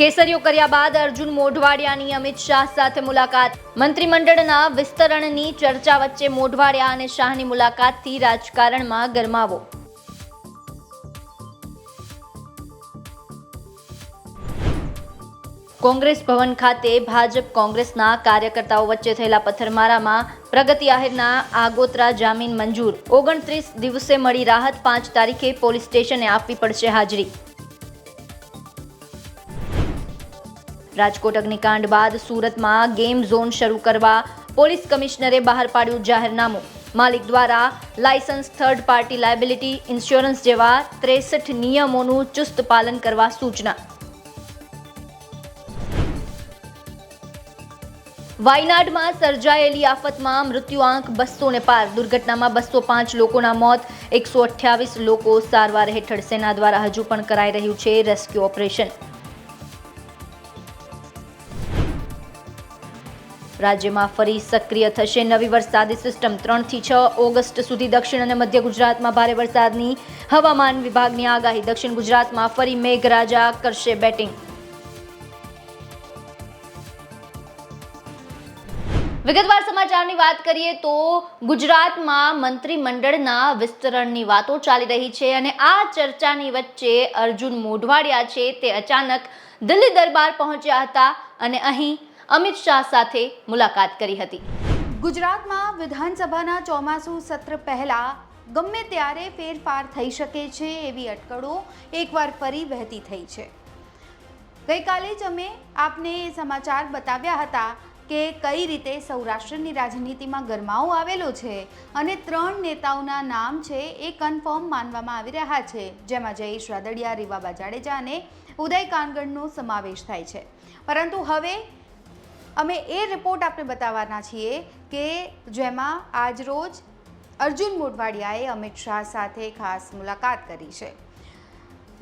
કેસરીઓ કર્યા બાદ અર્જુન મોઢવાડિયાની અમિત શાહ સાથે મુલાકાત. મંત્રીમંડળના વિસ્તરણની ચર્ચા વચ્ચે મોઢવાડિયા અને શાહની મુલાકાતથી રાજકારણમાં ગરમાવો. કોંગ્રેસ ભવન ખાતે ભાજપ કોંગ્રેસના કાર્યકર્તાઓ વચ્ચે થયેલા પથ્થરમારામાં પ્રગતિ આહિરના આગોતરા જામીન મંજૂર. ઓગણત્રીસ દિવસે મળી રાહત પાંચ તારીખે પોલીસ સ્ટેશને આપવી પડશે હાજરી. રાજકોટ અગ્નિકાંડ બાદ સુરતમાં ગેમ ઝોન શરૂ કરવા પોલીસ કમિશનરે બહાર પાડ્યું જાહેરનામું. માલિક દ્વારા licence third party liability insurance જેવા ત્રેસઠ નિયમોનું ચુસ્ત પાલન કરવા સૂચના. વાયનાડમાં સર્જાયેલી આફતમાં મૃત્યુઆંક બસો ને પાર. દુર્ઘટનામાં બસો પાંચ લોકોના મોત, એકસો અઠ્યાવીસ લોકો સારવાર હેઠળ સેના દ્વારા હજુ પણ કરાઈ રહ્યું છે રેસ્ક્યુ ઓપરેશન. રાજ્યમાં ફરી સક્રિય થશે. નવી વરસાદી સિસ્ટમ ત્રણથી છ ઓગસ્ટ સુધી દક્ષિણ અને મધ્ય ગુજરાતમાં ભારે વરસાદની હવામાન વિભાગની આગાહી. દક્ષિણ ગુજરાતમાં ફરી મેઘરાજા કરશે બેટિંગ. વિગતવાર સમાચારની વાત કરીએ તો ગુજરાતમાં મંત્રીમંડળના વિસ્તરણની વાતો ચાલી રહી છે અને આ ચર્ચાની વચ્ચે અર્જુન મોઢવાડિયા છે. તે અચાનક દિલ્હી દરબાર પહોંચ્યા હતા અને અહીં અમિત શાહ સાથે મુલાકાત કરી હતી. ગુજરાતમાં વિધાનસભાના ચોમાસુ સત્ર પહેલા ગમે ત્યારે ફેરફાર થઈ શકે છે એવી અટકળો એકવાર ફરી વહેતી થઈ છે. ગઈકાલે જ અમે આપને એ સમાચાર બતાવ્યા હતા કે કઈ રીતે સૌરાષ્ટ્રની રાજનીતિમાં ગરમાવો આવેલો છે અને ત્રણ નેતાઓના નામ છે એ કન્ફર્મ માનવામાં આવી રહ્યા છે. જેમાં જયેશ રાદડિયા રીવાબા જાડેજા અને ઉદય કાનગડનો સમાવેશ થાય છે. પરંતુ હવે અમે એ રિપોર્ટ આપણે બતાવવાના છીએ કે જેમાં આજરોજ અર્જુન મોઢવાડિયાએ અમિત શાહ સાથે ખાસ મુલાકાત કરી છે.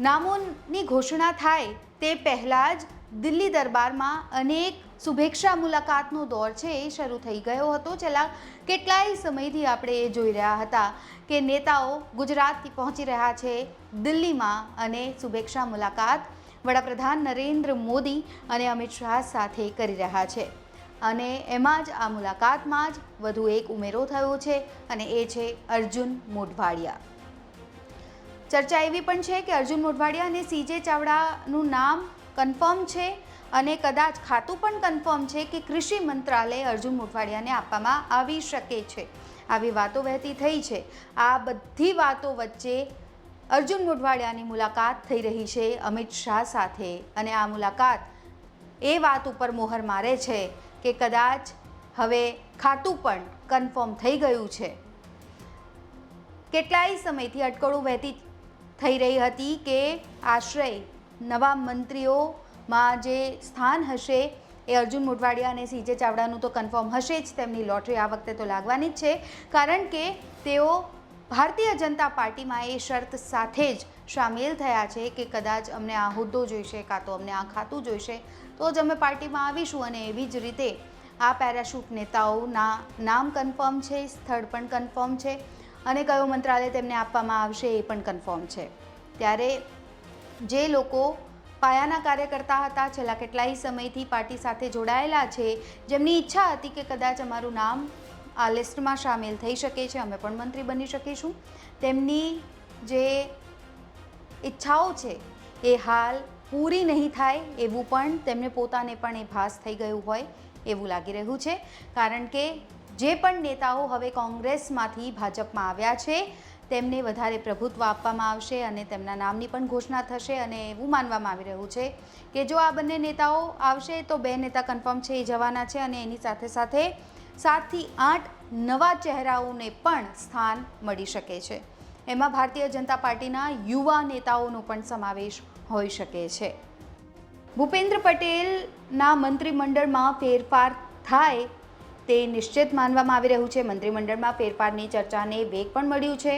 નામોની ઘોષણા થાય તે પહેલાં જ દિલ્હી દરબારમાં અનેક શુભેચ્છા મુલાકાતનો દોર છે એ શરૂ થઈ ગયો હતો. છેલ્લા કેટલાય સમયથી આપણે એ જોઈ રહ્યા હતા કે નેતાઓ ગુજરાતથી પહોંચી રહ્યા છે દિલ્હીમાં અને શુભેચ્છા મુલાકાત વડાપ્રધાન નરેન્દ્ર મોદી અને અમિત શાહ સાથે કરી રહ્યા છે. અને એમાં જ આ મુલાકાતમાં જ વધુ એક ઉમેરો થયો છે અને એ છે અર્જુન મોઢવાડિયા. ચર્ચા એવી પણ છે કે અર્જુન મોઢવાડિયા અને સીજે ચાવડાનું નામ કન્ફર્મ છે અને કદાચ ખાતું પણ કન્ફર્મ છે કે કૃષિ મંત્રાલય અર્જુન મોઢવાડિયાને આપવામાં આવી શકે છે. આવી વાતો વહેતી થઈ છે. આ બધી વાતો વચ્ચે અર્જુન મોઢવાડિયાની મુલાકાત થઈ રહી છે અમિત શાહ સાથે અને આ મુલાકાત એ વાત ઉપર મોહર મારે છે કે કદાચ હવે ખાતું પણ કન્ફર્મ થઈ ગયું છે. કેટલાય સમયથી અટકળો વહેતી થઈ રહી હતી કે આશ્રય નવા મંત્રીઓમાં જે સ્થાન હશે એ અર્જુન મોઢવાડિયા અને સીજે ચાવડાનું તો કન્ફર્મ હશે જ, તેમની લોટરી આ વખતે તો લાગવાની જ છે. કારણ કે તેઓ ભારતીય જનતા પાર્ટીમાં એ શરત સાથે જ સામેલ થયા છે કે કદાચ અમને આ હોદ્દો જોઈશે, કાં તો અમને આ ખાતું જોઈશે. તો જ અમે પાર્ટીમાં આવીશું અને એવી જ રીતે આ પેરાશૂટ નેતાઓના નામ કન્ફર્મ છે, સ્થળ પણ કન્ફર્મ છે અને કયો મંત્રાલય તેમને આપવામાં આવશે એ પણ કન્ફર્મ છે. ત્યારે જે લોકો પાયાના કાર્યકર્તા હતા, છેલ્લા કેટલાય સમયથી પાર્ટી સાથે જોડાયેલા છે, જેમની ઈચ્છા હતી કે કદાચ અમારું નામ આ લિસ્ટમાં સામેલ થઈ શકે છે. અમે પણ મંત્રી બની શકીશું. તેમની જે ઈચ્છાઓ છે એ હાલ પૂરી નહીં થાય એવું પણ તેમને પોતાને પણ એ ભાસ થઈ ગયું હોય એવું લાગી રહ્યું છે. કારણ કે જે પણ નેતાઓ હવે કોંગ્રેસમાંથી ભાજપમાં આવ્યા છે, તેમને વધારે પ્રભુત્વ આપવામાં આવશે અને તેમના નામની પણ ઘોષણા થશે અને એવું માનવામાં આવી રહ્યું છે કે જો આ બંને નેતાઓ આવશે તો બે નેતા કન્ફર્મ છે એ જવાના છે અને એની સાથે સાથે સાતથી આઠ નવા ચહેરાઓને પણ સ્થાન મળી શકે છે. એમાં ભારતીય જનતા પાર્ટીના યુવા નેતાઓનો પણ સમાવેશ હોઈ શકે છે. ભૂપેન્દ્ર પટેલના મંત્રીમંડળમાં ફેરફાર થાય તે નિશ્ચિત માનવામાં આવી રહ્યું છે. મંત્રીમંડળમાં ફેરફારની ચર્ચાને વેગ પણ મળ્યું છે.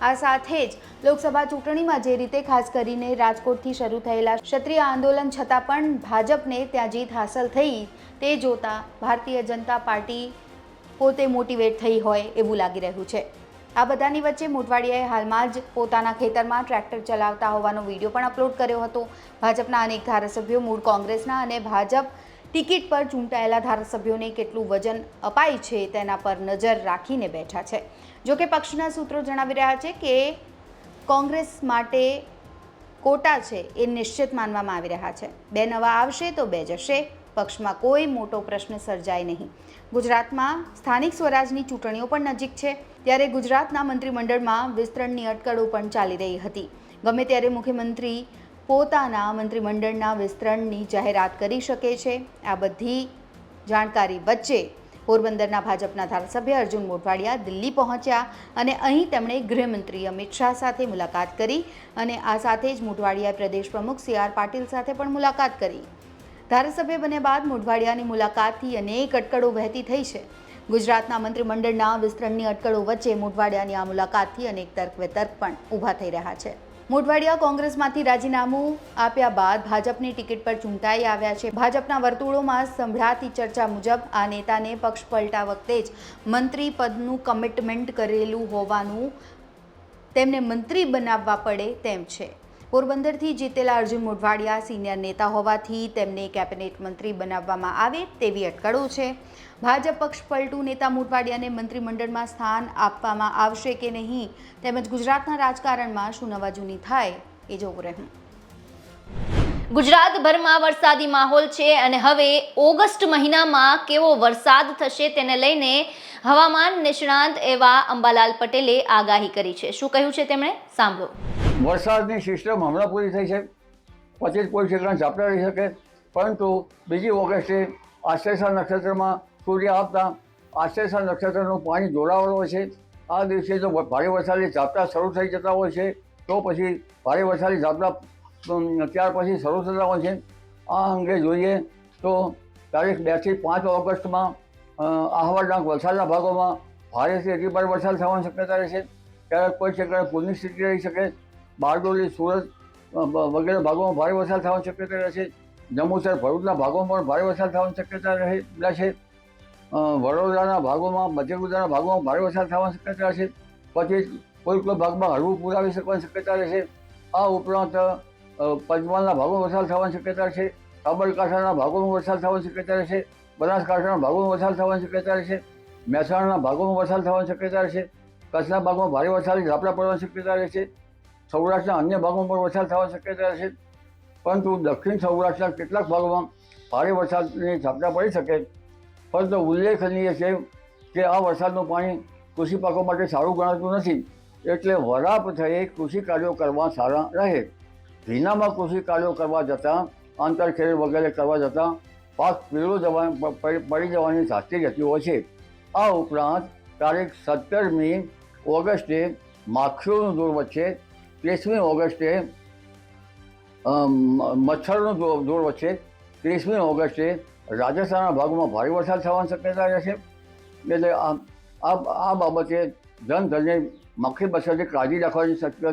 આ સાથે જ લોકસભા ચૂંટણીમાં જે રીતે ખાસ કરીને રાજકોટથી શરૂ થયેલા ક્ષત્રિય આંદોલન છતાં પણ ભાજપને ત્યાં જીત હાંસલ થઈ, તે જોતા ભારતીય જનતા પાર્ટી પોતે મોટિવેટ થઈ હોય એવું લાગી રહ્યું છે. આ બધાની વચ્ચે મોટવાડિયાએ હાલમાં જ પોતાના ખેતરમાં ટ્રેક્ટર ચલાવતા હોવાનો વીડિયો પણ અપલોડ કર્યો હતો. ભાજપના અનેક ધારાસભ્યો મૂળ કોંગ્રેસના અને ભાજપ ટિકિટ પર ચૂંટાયેલા ધારાસભ્યોને કેટલું વજન અપાય છે તેના પર નજર રાખીને બેઠા છે. જોકે પક્ષના સૂત્રો જણાવી રહ્યા છે કે કોંગ્રેસ માટે કોટા છે એ નિશ્ચિત માનવામાં આવી રહ્યા છે. બે નવા આવશે તો બે જશે. પક્ષમાં કોઈ મોટો પ્રશ્ન સર્જાય નહીં. ગુજરાતમાં સ્થાનિક સ્વરાજની ચૂંટણીઓ પણ નજીક છે. ત્યારે ગુજરાતના મંત્રીમંડળમાં વિસ્તરણની અટકળો પણ ચાલી રહી હતી. ગમે ત્યારે મુખ્યમંત્રી પોતાના મંત્રીમંડળના વિસ્તરણની જાહેરાત કરી શકે છે. આ બધી જાણકારી વચ્ચે પોરબંદરના ભાજપના ધારાસભ્ય અર્જુન મોઢવાડિયા દિલ્હી પહોંચ્યા અને અહીં તેમણે ગૃહમંત્રી અમિત શાહ સાથે મુલાકાત કરી અને આ સાથે જ મોઢવાડિયાએ પ્રદેશ પ્રમુખ સી આર પાટીલ સાથે પણ મુલાકાત કરી. ધારાસભ્ય બન્યા બાદ મોઢવાડિયાની મુલાકાતથી અનેક અટકળો વહેતી થઈ છે. ગુજરાતના મંત્રીમંડળના વિસ્તરણની અટકળો વચ્ચે મોઢવાડિયાની આ મુલાકાતથી અનેક તર્ક વિતર્ક પણ ઊભા થઈ રહ્યા છે. મોઢવાડિયા કોંગ્રેસમાંથી રાજીનામું આપ્યા બાદ ભાજપની ટિકિટ પર ચૂંટાઈ આવ્યા છે. ભાજપના વર્તુળોમાં સંભળાતી ચર્ચા મુજબ આ નેતાને પક્ષ પલટા વખતે જ મંત્રી પદનું કમિટમેન્ટ કરેલું હોવાનું તેમને મંત્રી બનાવવા પડે તેમ છે. પોરબંદરથી જીતેલા અર્જુન મોઢવાડિયા સિનિયર નેતા હોવાથી તેમને કેબિનેટ મંત્રી બનાવવામાં આવે તેવી અટકળો છે. ભાજપ પક્ષ પલટુ નેતા મોઢવાડિયાને મંત્રીમંડળમાં સ્થાન આપવામાં આવશે કે નહીં તેમજ ગુજરાતના રાજકારણમાં શું નવાજૂની થાય એ જોવું રહ્યું. ગુજરાતભરમાં વરસાદી માહોલ છે અને હવે ઓગસ્ટ મહિનામાં કેવો વરસાદ થશે તેને લઈને હવામાન નિષ્ણાંત એવા અંબાલાલ પટેલે આગાહી કરી છે. શું કહ્યું છે તેમણે? સાંભળો. વરસાદની સિસ્ટમ હમણાં પૂરી થઈ છે. પછી પોઈન્ટ સેકન્ડ ઝાપટા રહી શકે. પરંતુ બીજી ઓગસ્ટે આશ્લેષા નક્ષત્રમાં સૂર્ય આપતા આશ્લેષા નક્ષત્રનું પાણી જોડાયેલું હોય છે. આ દિવસે જો ભારે વરસાદી ઝાપટા શરૂ થઈ જતા હોય છે, તો પછી ભારે વરસાદી ઝાપટા અમ, ત્યાર પછી શરૂ થતા હોય છે આ અંગે જોઈએ તો તારીખ બેથી પાંચ ઓગસ્ટમાં અ, આહવાના વલસાડના ભાગોમાં ભારેથી અતિ ભારે વરસાદ થવાની શક્યતા રહેશે. ત્યારે કોઈ ઠેકાણે પૂરની સ્થિતિ રહી શકે બારડોલી સુરત વગેરે ભાગોમાં ભારે વરસાદ થવાની શક્યતા રહેશે. જંબુસર ભરૂચના ભાગોમાં પણ ભારે વરસાદ થવાની શક્યતા રહેશે. વડોદરાના ભાગોમાં મધ્ય ગુજરાતના ભાગોમાં ભારે વરસાદ થવાની શક્યતા રહેશે. પછી કોઈ કોઈ ભાગમાં હળવું પૂર આવી શકવાની શક્યતા રહેશે. આ ઉપરાંત પંચમહાલના ભાગોમાં વરસાદ થવાની શક્યતા છે, સાબરકાંઠાના ભાગોમાં વરસાદ થવાની શક્યતા રહેશે બનાસકાંઠાના ભાગોમાં વરસાદ થવાની શક્યતા રહેશે મહેસાણાના ભાગોમાં વરસાદ થવાની શક્યતા રહેશે કચ્છના ભાગમાં ભારે વરસાદ ઝાપટા પડવાની શક્યતા રહેશે સૌરાષ્ટ્રના અન્ય ભાગોમાં પણ વરસાદ થવાની શક્યતા રહેશે પરંતુ દક્ષિણ સૌરાષ્ટ્રના કેટલાક ભાગોમાં ભારે વરસાદની ઝાપટા પડી શકે. પરંતુ ઉલ્લેખનીય છે કે આ વરસાદનું પાણી કૃષિ પાકો માટે સારું ગણાતું નથી, એટલે વરાપ થયે કૃષિ કાર્યો કરવા સારા રહે. ભીનામાં કૃષિ કાર્યો કરવા જતાં આંતરખેડ વગેરે કરવા જતાં, પાક પીળો જવા પડી જવાની સાચી રહેતી હોય છે. આ ઉપરાંત, તારીખ સત્તરમી ઓગસ્ટે માખીઓનું દૂર વચ્ચે, ત્રીસમી ઓગસ્ટે મચ્છરનું દૂર વચ્ચે, ત્રીસમી ઓગસ્ટે રાજસ્થાનના ભાગમાં ભારે વરસાદ થવાની શક્યતા રહેશે એટલે આ આ બાબતે ધન જનધનને માખી મચ્છરથી કાળજી રાખવાની શક્ય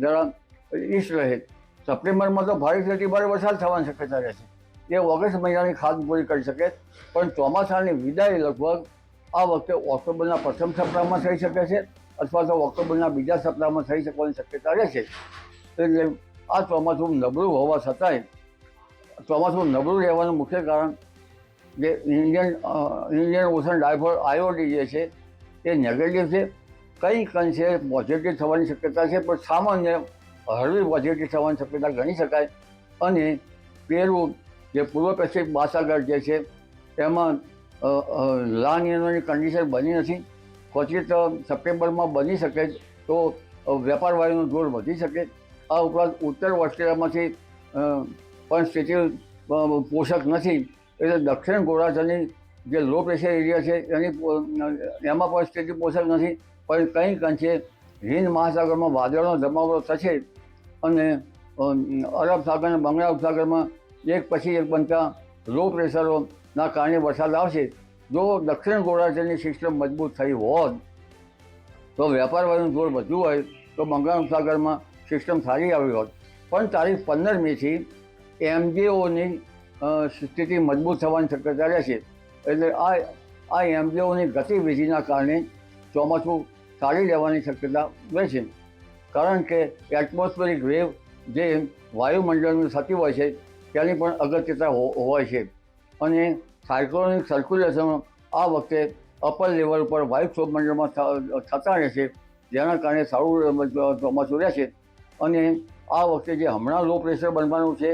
જરા ઈચ્છ રહે સપ્ટેમ્બરમાં તો ભારેથી ભારે વરસાદ થવાની શક્યતા રહેશે. એ ઓગસ્ટ મહિનાની ખાદ પૂરી કરી શકે, પણ ચોમાસાની વિદાય લગભગ આ વખતે ઓક્ટોબરના પ્રથમ સપ્તાહમાં થઈ શકે છે, અથવા તો ઓક્ટોબરના બીજા સપ્તાહમાં થઈ શકવાની શક્યતા રહેશે. એટલે આ ચોમાસું નબળું હોવા છતાંય, ચોમાસું નબળું રહેવાનું મુખ્ય કારણ જે Indian Indian ocean dipole IOD જે છે, એ નેગેટિવ છે. કંઈક અંશે પોઝિટિવ થવાની શક્યતા છે, પણ સામાન્ય હળવી પોઝિટિવ થવાની શક્યતા ગણી શકાય. અને પેલું જે પૂર્વ પેસિફિક મહાસાગર જે છે એમાં અ, અ, લા નિયમોની કન્ડિશન બની નથી. ક્વચિત સપ્ટેમ્બરમાં બની શકે તો વેપાર વાયુનું જોર વધી શકે. આ ઉપરાંત ઉત્તર ઓસ્ટ્રેલિયામાંથી પણ સ્થિતિ પોષક નથી. એટલે દક્ષિણ ગોળાર્ધની જે લો પ્રેશર એરિયા છે એની એમાં પણ સ્થિતિ પોષક નથી. પણ કંઈક અંશે હિન્દ મહાસાગરમાં વાદળનો જમાવડો થશે અને અરબ સાગર અને બંગાળ ઉપસાગરમાં એક પછી એક બનતા લો પ્રેશરોના કારણે વરસાદ આવશે. જો દક્ષિણ ગોળાર્ધની સિસ્ટમ મજબૂત થઈ હોત, તો વેપાર વાળું જોર વધુ હોય, તો બંગાળ ઉપસાગરમાં સિસ્ટમ સારી આવી હોત. પણ તારીખ પંદર મેથી એમજીઓની સ્થિતિ મજબૂત થવાની શક્યતા રહેશે. એટલે આ આ એમજીઓની ગતિવિધિના કારણે ચોમાસું સારી રહેવાની શક્યતા રહેશે કારણ કે એટમોસ્ફેરિક વેવ જે વાયુમંડળનું થતી હોય છે, તેની પણ અગત્યતા હોય છે. અને સાયક્લોનિક સર્ક્યુલેશન આ વખતે અપર લેવલ પર વાયુ મંડળમાં થતા રહેશે જેના કારણે સારું ચોમાસું રહેશે અને આ વખતે જે હમણાં લો પ્રેશર બનવાનું છે,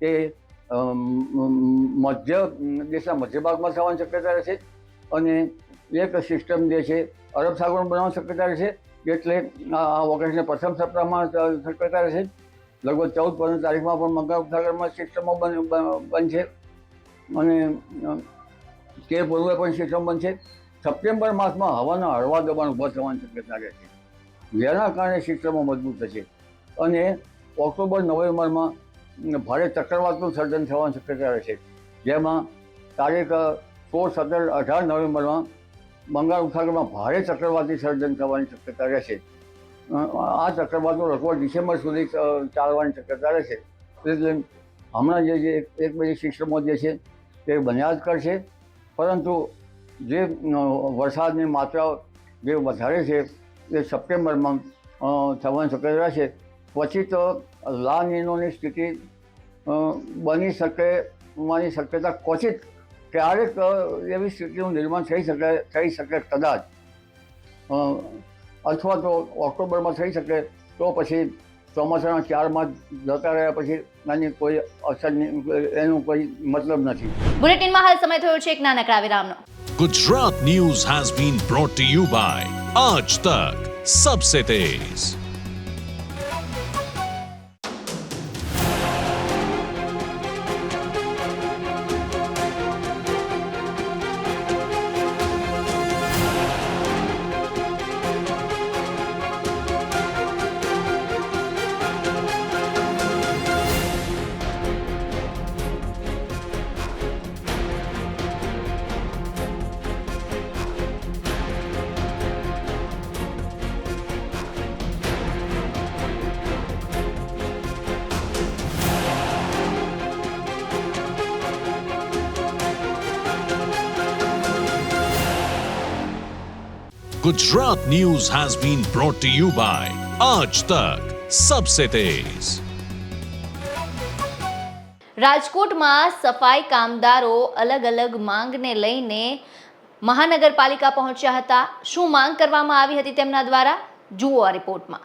તે મધ્ય, દેશના મધ્ય ભાગમાં થવાની શક્યતા રહેશે અને એક સિસ્ટમ જે છે, અરબ સાગરમાં બનવાની શક્યતા રહેશે, એટલે, આ ઓગસ્ટને પ્રથમ સપ્તાહમાં શક્યતા રહેશે. લગભગ ચૌદ પંદર તારીખમાં પણ બંગાળ સાગરમાં સિસ્ટમો બન બન- બનશે. અને તે પૂર્વે પણ સિસ્ટમ બનશે. સપ્ટેમ્બર માસમાં હવાના હળવા દબાણ ઊભા થવાની શક્યતા રહેશે. જેના કારણે સિસ્ટમો મજબૂત થશે. અને ઓક્ટોબર, નવેમ્બરમાં ભારે ચક્રવાતનું સર્જન થવાની શક્યતા રહેશે. જેમાં તારીખ સોળ, સત્તર, અઢાર નવેમ્બરમાં બંગાળ ઉપસાગરમાં ભારે ચક્રવાતી સર્જન થવાની શક્યતા રહેશે. આ ચક્રવાતનો રખવો ડિસેમ્બર સુધી ચાલવાની શક્યતા રહેશે. એટલે હમણાં જે એક બધી સિસ્ટમો જે છે, તે બન્યા જ કરશે. પરંતુ જે વરસાદની માત્રા જે વધારે છે, એ સપ્ટેમ્બરમાં થવાની શક્યતા રહેશે. પછી તો લા નીનોની સ્થિતિ બની શકે માની શક્યતા ક્વચિત ક્યારેક એવી સ્થિતિનું નિર્માણ થઈ શકે થઈ શકે કદાચ. અથવા તો ઓક્ટોબરમાં થઈ શકે તો પછી ચોમાસાના ચારમાં જતા રહ્યા પછી એની કોઈ અસર એનું કોઈ મતલબ નથી. બુલેટિનમાં હાલ સમય થયો છે એક નાનકડા વિરામનો. Gujarat news has been brought to you by Aaj Tak Sabse Tez. Gujarat news has been brought to you by આજ તક Sabse Tez. રાજકોટમાં સફાઈ કામદારો અલગ અલગ માંગને લઈને મહાનગરપાલિકા પહોંચ્યા હતા. શું માંગ કરવામાં આવી હતી તેમના દ્વારા? જુઓ આ રિપોર્ટમાં.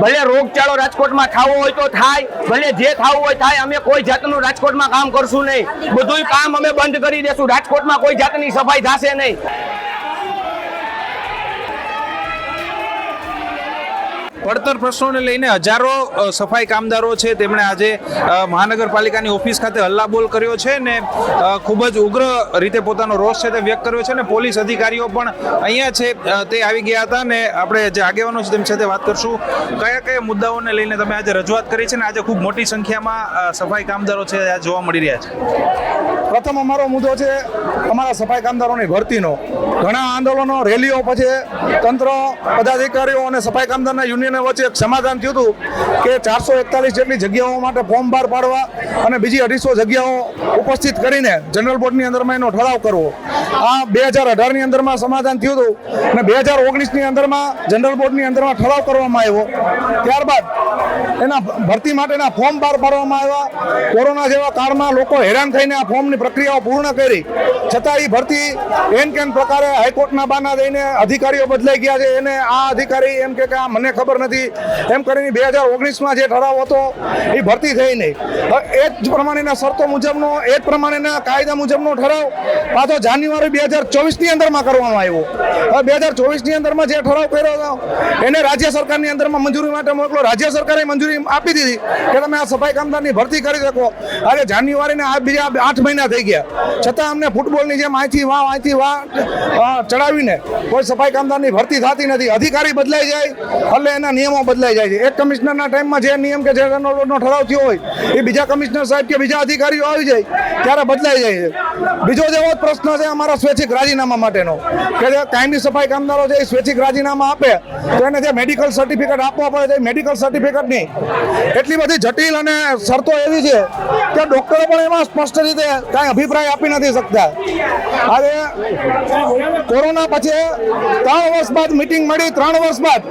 ભલે રોગચાળો રાજકોટમાં થવો હોય તો થાય, ભલે જે થવું હોય થાય, અમે કોઈ જાતનું રાજકોટમાં કામ કરશું નહીં. બધું કામ અમે બંધ કરી દેશું. રાજકોટમાં કોઈ જાતની સફાઈ થશે નહીં. પડતર પ્રશ્નોને લઈને હજારો સફાઈ કામદારો છે. તેમણે આજે મહાનગરપાલિકાની ઓફિસ ખાતે હલ્લાબોલ કર્યો છે ને ખૂબ જ ઉગ્ર રીતે પોતાનો રોષ છે તે વ્યક્ત કર્યો છે ને, પોલીસ અધિકારીઓ પણ અહીંયા છે તે આવી ગયા હતા ને, આપણે જે આગેવાનો છે તેમ સાથે વાત કરશું. કયા કયા મુદ્દાઓને લઈને તમે આજે રજૂઆત કરી છે ને, આજે ખૂબ મોટી સંખ્યામાં સફાઈ કામદારો છે આ જોવા મળી રહ્યા છે? પ્રથમ અમારો મુદ્દો છે અમારા સફાઈ કામદારોની ભરતીનો. ઘણા આંદોલનો, રેલીઓ પછી તંત્ર, પદાધિકારીઓ અને સફાઈ કામદારના યુનિયન વચ્ચે એક સમાધાન થયું હતું કે ચારસો એકતાલીસ જેટલી જગ્યાઓ માટે ફોર્મ બહાર પાડવા અને બીજી અઢીસો જગ્યાઓ ઉપસ્થિત કરીને જનરલ બોર્ડની અંદરમાં એનો ઠરાવ કરવો. આ બે હજાર અઢારની અંદરમાં સમાધાન થયું હતું અને બે હજાર ઓગણીસની અંદરમાં જનરલ બોર્ડની અંદરમાં ઠરાવ કરવામાં આવ્યો. ત્યારબાદ એના ભરતી માટેના ફોર્મ બહાર પાડવામાં આવ્યા. કોરોના જેવા કાળમાં લોકો હેરાન થઈને આ ફોર્મની પ્રક્રિયાઓ પૂર્ણ કરી. છતાં એ ભરતી એન કેન પ્રકારે હાઈકોર્ટના બાના દઈને અધિકારીઓ બદલાઈ ગયા છે. એને આ અધિકારી એમ કે કે આ મને ખબર નથી. એમ કરીને બે હજાર ઓગણીસમાં જે ઠરાવ હતો, એ ભરતી થઈ નહીં. એ જ પ્રમાણેના શરતો મુજબનો, એ જ પ્રમાણેના કાયદા મુજબનો ઠરાવ પાછો જાન્યુઆરી બે હજાર ચોવીસની અંદરમાં કરવામાં આવ્યો. હવે બે હજાર ચોવીસની અંદરમાં જે ઠરાવ કર્યો હતો, એને રાજ્ય સરકારની અંદરમાં મંજૂરી માટે મોકલો. રાજ્ય સરકારે મંજૂરી આપી દીધી કે તમે આ સફાઈ કામદારની ભરતી કરી શકો. આજે જાન્યુઆરીને આ બીજા આઠ મહિના થઈ ગયા. છતાં અમને ફૂટબોલની જેમ અહીંથી વાહ અહીંથી વાહ ચડાવીને કોઈ સફાઈ કામદારની ભરતી થતી નથી. અધિકારી બદલાઈ જાય, એટલે એના નિયમો બદલાઈ જાય છે. એક કમિશનરના ટાઈમમાં જે નિયમ કે જે નો ઠરાવ થયો હોય, એ બીજા કમિશનર સાહેબ કે બીજા અધિકારીઓ આવી જાય, ત્યારે બદલાઈ જાય છે. બીજો જેવો જ પ્રશ્ન છે અમારા સ્વૈચ્છિક રાજીનામા માટેનો. કે જે કાયમી સફાઈ કામદારો છે એ સ્વૈચ્છિક રાજીનામા આપે, તો એને જે મેડિકલ સર્ટિફિકેટ આપવા પડે છે, મેડિકલ સર્ટિફિકેટની. એટલી બધી જટિલ અને શરતો એવી છે કે ડોક્ટરો પણ એમાં સ્પષ્ટ રીતે કાંઈ અભિપ્રાય આપી નથી શકતા. આજે કોરોના પછી ત્રણ વર્ષ બાદ, મિટિંગ મળી, ત્રણ વર્ષ બાદ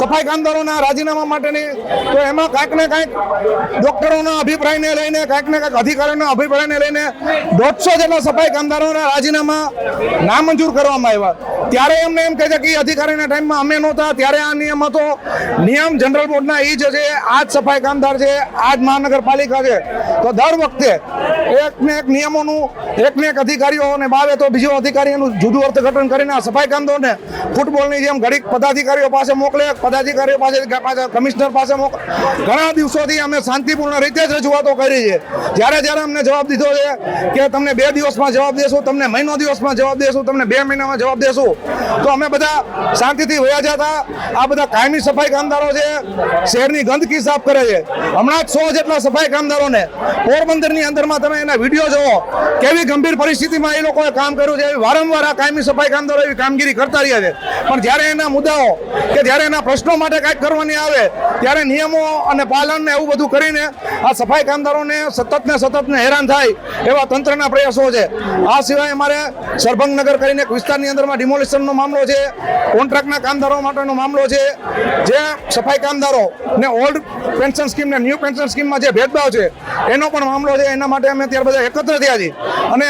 સફાઈ કામદારોના રાજીનામા માટેની, તો એમાં કાંઈક ને કાંઈક ડોક્ટરોના અભિપ્રાયને લઈને, કાંઈક ને કાંઈક અધિકારીઓના અભિપ્રાયને લઈને દોઢસો જેટલા સફાઈ કામદારોના રાજીનામા નામંજૂર કરવામાં આવ્યા. ત્યારે એમને એમ કહે છે કે અધિકારીના ટાઈમમાં અમે નહોતા, ત્યારે આ નિયમ હતો. નિયમ જનરલ બોર્ડના એ જ છે, આ જ સફાઈ કામદાર છે, આ જ મહાનગરપાલિકા છે. તો દર વખતે એક ને એક નિયમોનું એક ને એક અધિકારીઓને બાવે તો બીજો અધિકારી એનું જુદું અર્થઘટન કરીને આ સફાઈ કામદારોને ફૂટબોલની જેમ ઘડીક પદાધિકારીઓ પાસે મોકલે પદાધિકારીઓ પાસે પાસે કમિશનર પાસે ઘણા દિવસોથી અમે શાંતિપૂર્ણ રીતે જ રજૂઆતો કરી છે. જ્યારે જ્યારે અમને જવાબ દીધો છે કે તમને બે દિવસમાં જવાબ દેશું, તમને મહિનો દિવસમાં જવાબ દેશું, તમને બે મહિનામાં જવાબ દેશું, તો અમે બધા શાંતિથી વયા જતા. આ બધા કાયમી સફાઈ કામદારો છે, શહેરની ગંદકી સાફ કરે છે. હમણાં જ સો જેટલા સફાઈ કામદારોને પોરબંદરની અંદરમાં તમે એના વીડિયો જોવો કેવી ગંભીર પરિસ્થિતિમાં એ લોકોએ કામ કર્યું છે. વારંવાર આ કાયમી સફાઈ કામદારો એવી કામગીરી કરતા રહ્યા છે. પણ જ્યારે એના મુદ્દાઓ કે જ્યારે એના પ્રશ્નો માટે કાંઈક કરવાની આવે, ત્યારે નિયમો અને પાલન ને એવું બધું કરીને આ સફાઈ કામદારોને સતત ને સતત ને હેરાન થાય એવા તંત્રના પ્રયાસો છે. આ સિવાય અમારે સરભંગનગર કરીને એક વિસ્તારની અંદરમાં ડિમોલિશનનો મામલો છે, કોન્ટ્રાક્ટના કામદારો માટેનો મામલો છે, જે સફાઈ કામદારો ને ઓલ્ડ પેન્શન સ્કીમ ને ન્યૂ પેન્શન સ્કીમમાં જે ભેદભાવ છે, એનો પણ મામલો છે. એના માટે અમે ત્યાર બધા એકત્ર થયા છીએ. અને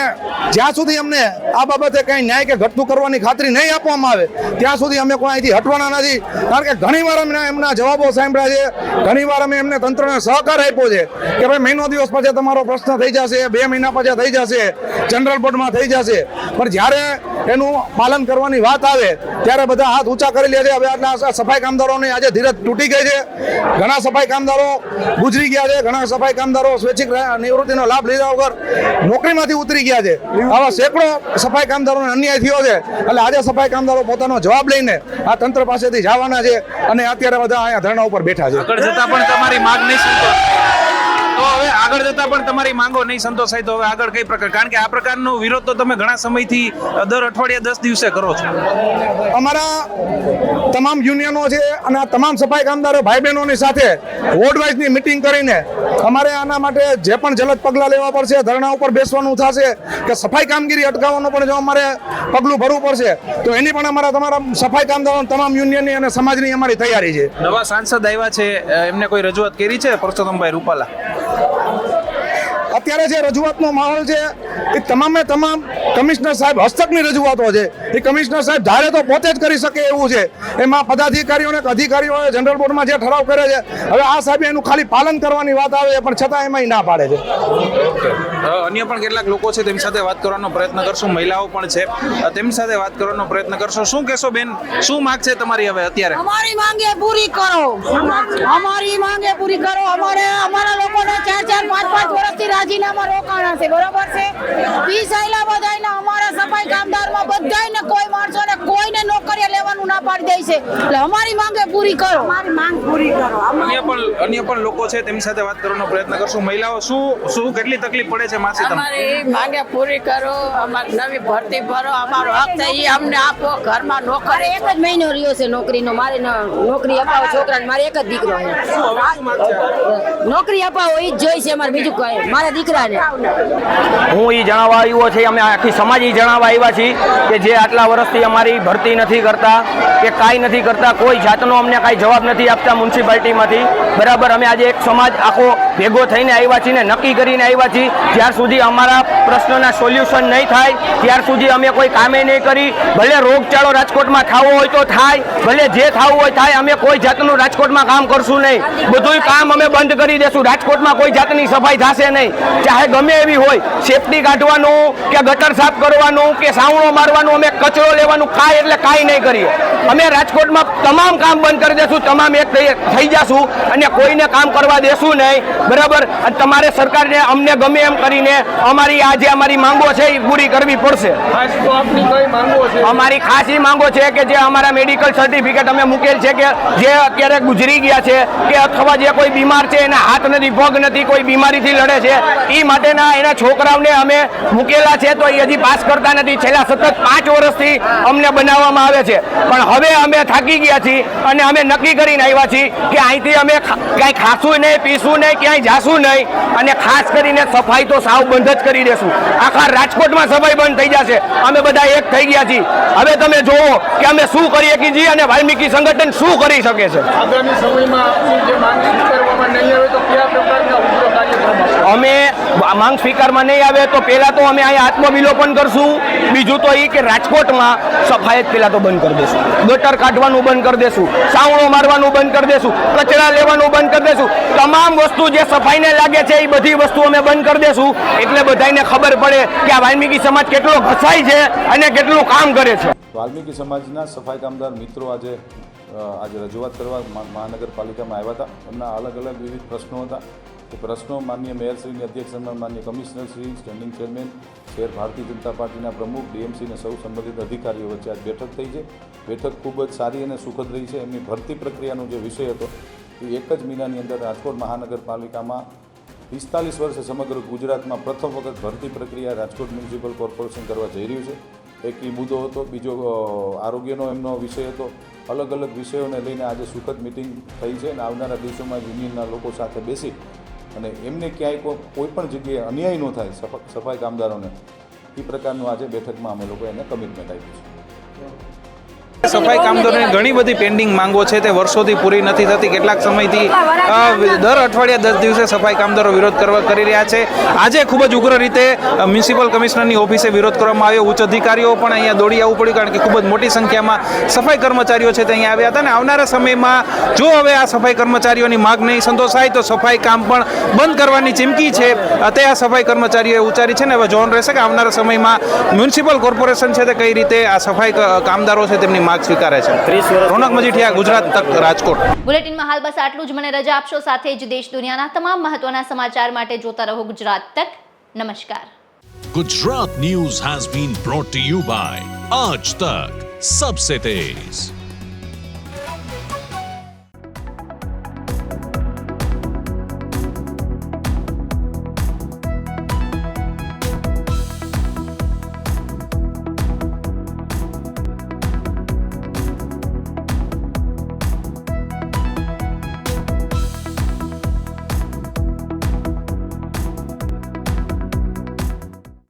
જ્યાં સુધી અમને આ બાબતે કંઈ ન્યાય કે ઘટતું કરવાની ખાતરી નહીં આપવામાં આવે, ત્યાં સુધી અમે કોઈ અહીંથી હટવાના નથી. કારણ કે ઘણી વાર અમે એમના જવાબો સાંભળ્યા છે. ઘણીવાર અમે એમને તંત્રને સહકાર આપ્યો છે કે ભાઈ મહિનો દિવસ પછી તમારો પ્રશ્ન થઈ જશે, બે મહિના પછી થઈ જશે જનરલ બોર્ડમાં થઈ જશે. પણ જ્યારે એનું પાલન કરવાની વાત આવે, ત્યારે બધા હાથ ઊંચા કરી લે છે. હવે આટલા સફાઈ કામદારોની આજે ધીરજ તૂટી ગઈ છે. ઘણા સફાઈ કામદારો ગુજરી ગયા છે. ઘણા સફાઈ કામદારો સ્વૈચ્છિક નિવૃત્તિનો લાભ લીધા વગર નોકરીમાંથી ઉતરી ગયા છે. આવા સેંકડો સફાઈ કામદારોને અન્યાય થયો છે. એટલે આજે સફાઈ કામદારો પોતાનો જવાબ લઈને આ તંત્ર પાસેથી જવાના છે અને અત્યારે બધા અહીંયા ધરણા ઉપર બેઠા છે. આગળ જતા પણ તમારી માંગ નહીં સંતોષ તો હવે આગળ જતા પણ તમારી માંગો નહીં સંતોષાય તો હવે આગળ કઈ પ્રકાર? કારણ કે આ પ્રકારનો વિરોધ તો તમે ઘણા સમયથી દર અઠવાડિયે દસ દિવસે કરો છો. અમારા તમામ યુનિયનો છે અને આ તમામ સફાઈ કામદારો ભાઈ બહેનોની સાથે વોર્ડ વાઇઝની મિટિંગ કરીને અમારે આના માટે જે પણ જલદ પગલાં લેવા પડશે ધરણા ઉપર બેસવાનું થશે કે સફાઈ કામગીરી અટકાવવાનું પણ જો અમારે પગલું ભરવું પડશે તો એની પણ અમારા તમારા સફાઈ કામદારો તમામ યુનિયનની અને સમાજની અમારી તૈયારી છે. નવા સાંસદ આવ્યા છે એમને કોઈ રજૂઆત કરી છે? પરસોત્તમભાઈ રૂપાલા. અત્યારે જે રજૂઆતનો માહોલ છે એ તમામે તમામ કમિશનર સાહેબ હસ્તકની રજૂઆતો છે. એ કમિશનર સાહેબ ધારે તો પોતે જ કરી શકે એવું છે. એમાં પદાધિકારીઓ અને અધિકારીઓએ જનરલ બોર્ડમાં જે ઠરાવ કરે છે હવે આ સાહેબ એનું ખાલી પાલન કરવાની વાત આવે છે પણ છતાં એમાં ના પાડે છે. અન્ય પણ કેટલાક લોકો છે તેમની સાથે વાત કરવાનો પ્રયત્ન કરશું. મહિલાઓ પણ છે. તેમની સાથે વાત કરવાનો પ્રયત્ન કરશો. શું કહેશો બેન? શું માંગ છે તમારી હવે અત્યારે? અમારી માંગે પૂરી કરો. અમારી માંગે પૂરી કરો. અમારે અમારા લોકોને ચાર ચાર પાંચ પાંચ વર્ષથી રાજીનામા રોકાણા છે, બરોબર છે? વીસ બધા બધાયને અમારા સફાઈ કામદારમાં બધાયને કોઈ માણસોને કોઈને લેવાનું ના પાડી દે છે. એટલે અમારી માંગે પૂરી કરો. અમારી માંગ પૂરી કરો. અન્ય પણ અન્ય પણ લોકો છે તેમની સાથે વાત કરવાનો પ્રયત્ન કરશું. મહિલાઓ શું શું કેટલી તકલીફ પડે છે માસી તમને? અમારી માંગે પૂરી કરો. અમારી નવી ભરતી ભરો. અમારો હક છે. એ અમને આપો. ઘરમાં નોકરી એક જ મહિનો રહ્યો છે નોકરીનો. મારે નોકરી અપાવો છોકરાને. મારે એક જ દીકરો નોકરી અપાવો એ જ જોઈ છે અમારે બીજું કઈ. મારા દીકરાને. હું એ જણાવવા આવ્યો છે. અમે આખી સમાજ એ જણાવવા આવ્યા છીએ કે જે આટલા વર્ષથી અમારી ભરતી નથી કરતા. કે કાંઈ નથી કરતા, કોઈ જાતનો અમને કાંઈ જવાબ નથી આપતા મ્યુનિસિપાલિટીમાંથી. બરાબર, અમે આજે એક સમાજ આખો ભેગો થઈને આવ્યા છીએ નક્કી કરીને આવ્યા છીએ. જ્યાં સુધી અમારા પ્રશ્નોના સોલ્યુશન નહીં થાય, ત્યાર સુધી અમે કોઈ કામે નહીં કરી. ભલે રોગચાળો રાજકોટમાં થવો હોય તો થાય, ભલે જે થવું હોય થાય, અમે કોઈ જાતનું રાજકોટમાં કામ કરશું નહીં. બધુંય કામ અમે બંધ કરી દેશું. રાજકોટમાં કોઈ જાતની સફાઈ થશે નહીં. ચાહે ગમે એવી હોય, સેફટી કાઢવાનું, કે ગટર સાફ કરવાનું, કે સાવણો મારવાનું, અમે કચરો લેવાનું, કાંઈ એટલે કાંઈ નહીં કરીએ. અમે રાજકોટમાં તમામ કામ બંધ કરી દેશું તમામ એક થઈ જશું અને કોઈને કામ કરવા દેશું નહીં બરાબર? અને તમારે સરકારને અમને ગમે એમ કરીને અમારી આ જે અમારી માંગો છે એ પૂરી કરવી પડશે. અમારી ખાસ એ માંગો છે કે જે અમારા મેડિકલ સર્ટિફિકેટ અમે મૂકેલ છે કે જે અત્યારે ગુજરી ગયા છે કે અથવા જે કોઈ બીમાર છે એના હાથ નથી પગ નથી કોઈ બીમારીથી લડે છે એ માટેના એના છોકરાઓને અમે મૂકેલા છે તો એ હજી પાસ કરતા નથી. છેલ્લા સતત પાંચ વર્ષથી અમને બનાવવામાં આવે છે. પણ હવે અમે થાકી ગયા છીએ અને અમે નક્કી કરીને આવ્યા છીએ કે અહીંથી અમે કાંઈ ખાશું નહીં પીશું નહીં, ક્યાંય જાશું નહીં અને ખાસ કરીને સફાઈ તો સાવ બંધ જ કરી દેશું. આખા રાજકોટમાં સફાઈ બંધ થઈ જશે. અમે બધા એક થઈ ગયા છીએ. હવે તમે જોવો કે અમે શું કરીએ કે છીએ અને વાલ્મીકી સંગઠન શું કરી શકે છે? આગામી સમયમાં જે માંગણી કરવામાં નહીં આવે તો કયા પ્રકારના? અમે માંગ સ્વીકારમાં નહીં આવે તો પહેલાં તો અમે અહીંયા આત્મવિલોપન કરશું. બીજું તો એ કે રાજકોટમાં સફાઈ જ પહેલા તો બંધ કરી દેશું. ગટર કાઢવાનું બંધ કરી દેશું. સાવણો મારવાનું બંધ કરી દેશું. કચરા લેવાનું બંધ કરી દેશું. તમામ વસ્તુ જે સફાઈને લાગે છે એ બધી વસ્તુ અમે બંધ કરી દેશું. એટલે બધાને ખબર પડે કે આ વાલ્મીકી સમાજ કેટલો ઘસાય છે અને કેટલું કામ કરે છે. વાલ્મીકી સમાજના સફાઈ કામદાર મિત્રો આજે આજે રજૂઆત કરવા મહાનગરપાલિકામાં આવ્યા હતા. એમના અલગ અલગ વિવિધ પ્રશ્નો હતા. એ પ્રશ્નો માન્ય મેયરશ્રીની અધ્યક્ષમાં માન્ય કમિશનરશ્રી સ્ટેન્ડિંગ ચેરમેન શહેર ભારતીય જનતા પાર્ટીના પ્રમુખ ડીએમસીને સૌ સંબંધિત અધિકારીઓ વચ્ચે આજ બેઠક થઈ છે. બેઠક ખૂબ જ સારી અને સુખદ રહી છે. એમની ભરતી પ્રક્રિયાનો જે વિષય હતો એ એક જ મહિનાની અંદર રાજકોટ મહાનગરપાલિકામાં પિસ્તાલીસ વર્ષે સમગ્ર ગુજરાતમાં પ્રથમ વખત ભરતી પ્રક્રિયા રાજકોટ મ્યુનિસિપલ કોર્પોરેશન કરવા જઈ રહ્યું છે. એક એ મુદ્દો હતો, બીજો આરોગ્યનો એમનો વિષય હતો. અલગ અલગ વિષયોને લઈને આજે સુખદ મિટિંગ થઈ છે અને આવનારા દિવસોમાં યુનિયનના લોકો સાથે બેસી અને એમને ક્યાંય કોઈ પણ જગ્યાએ અન્યાય ન થાય સફા- સફાઈ કામદારોને, એ પ્રકારનું આજે બેઠકમાં અમે લોકો એને કમિટમેન્ટ આપ્યું છે. સફાઈ કામદારોની ઘણી બધી પેન્ડિંગ માંગો છે, તે વર્ષોથી પૂરી નથી થતી. કેટલાક સમયથી દર અઠવાડિયા, દસ દિવસે સફાઈ કામદારો વિરોધ કરવા કરી રહ્યા છે. આજે ખૂબ જ ઉગ્ર રીતે મ્યુનિસિપલ કમિશનરની ઓફિસે વિરોધ કરવામાં આવ્યો. ઉચ્ચ અધિકારીઓ પણ અહીંયા દોડી આવવું પડ્યું, કારણ કે ખૂબ જ મોટી સંખ્યામાં સફાઈ કર્મચારીઓ છે તે અહીંયા આવ્યા હતા. અને આવનારા સમયમાં, જો હવે આ સફાઈ કર્મચારીઓની માગ નહીં સંતોષાય, તો સફાઈ કામ પણ બંધ કરવાની ચીમકી છે. તે આ સફાઈ કર્મચારીઓએ ઉચ્ચારી છે ને, હવે જોવાનું રહેશે કે આવનારા સમયમાં મ્યુનિસિપલ કોર્પોરેશન છે તે કઈ રીતે આ સફાઈ કામદારો છે તેમની માંગ સ્વીકારે છે. રોનક મજીઠિયા ગુજરાત તક રાજકોટ. બુલેટિનમાં હાલ બસ આટલું જ. મને રજા આપશો સાથે જ દેશ દુનિયાના તમામ મહત્વના સમાચાર માટે જોતા રહો ગુજરાત તક. નમસ્કાર. Gujarat news has been brought to you by Aaj Tak Sabse Tez